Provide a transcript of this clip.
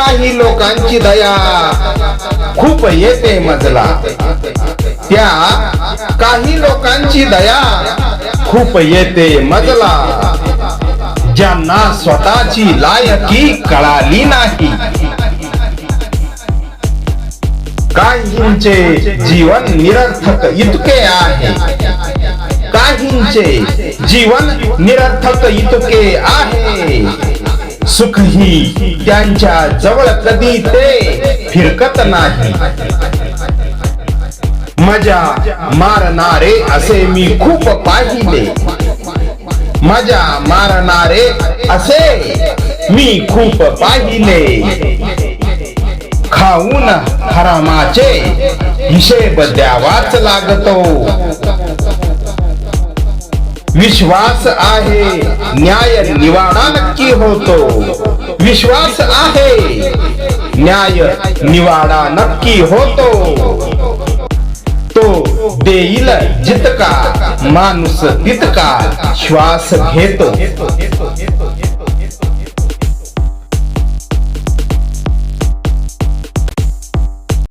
काही लोकांची दया. खूप येते मजला. त्या काही लोकांची दया खूप येते मजला. ज्यांना स्वतःची लायकी कळाली नाही. काहींचे जीवन निरर्थक इतके आहे. काहींचे जीवन निरर्थक इतके आहे. सुखही त्यांच्या जवळ कधी ते फिरकत नाही. मजा मारणारे असे मी खूप पाहिले. मजा मारणारे असे मी खूप पाहिले. खाऊन हरामाचे हिशेब द्यावाच लागतो. विश्वास आहे न्याय निवाडा नक्की होतो. विश्वास आहे न्याय निवाडा नक्की होतो. तो देईल जितका माणूस तितका श्वास घेतो.